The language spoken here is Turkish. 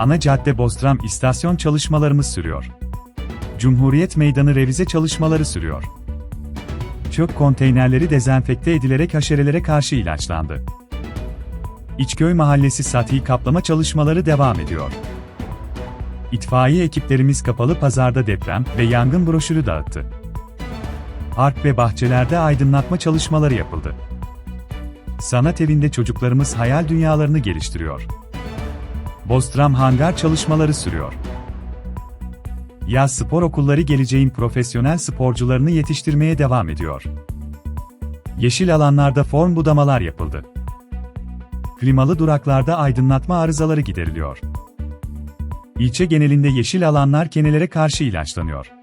Ana cadde Bostram istasyon çalışmalarımız sürüyor. Cumhuriyet Meydanı revize çalışmaları sürüyor. Çöp konteynerleri dezenfekte edilerek haşerelere karşı ilaçlandı. İçköy Mahallesi sati kaplama çalışmaları devam ediyor. İtfaiye ekiplerimiz kapalı pazarda deprem ve yangın broşürü dağıttı. Park ve bahçelerde aydınlatma çalışmaları yapıldı. Sanat evinde çocuklarımız hayal dünyalarını geliştiriyor. Bostram hangar çalışmaları sürüyor. Yaz spor okulları geleceğin profesyonel sporcularını yetiştirmeye devam ediyor. Yeşil alanlarda form budamalar yapıldı. Klimalı duraklarda aydınlatma arızaları gideriliyor. İlçe genelinde yeşil alanlar kenelere karşı ilaçlanıyor.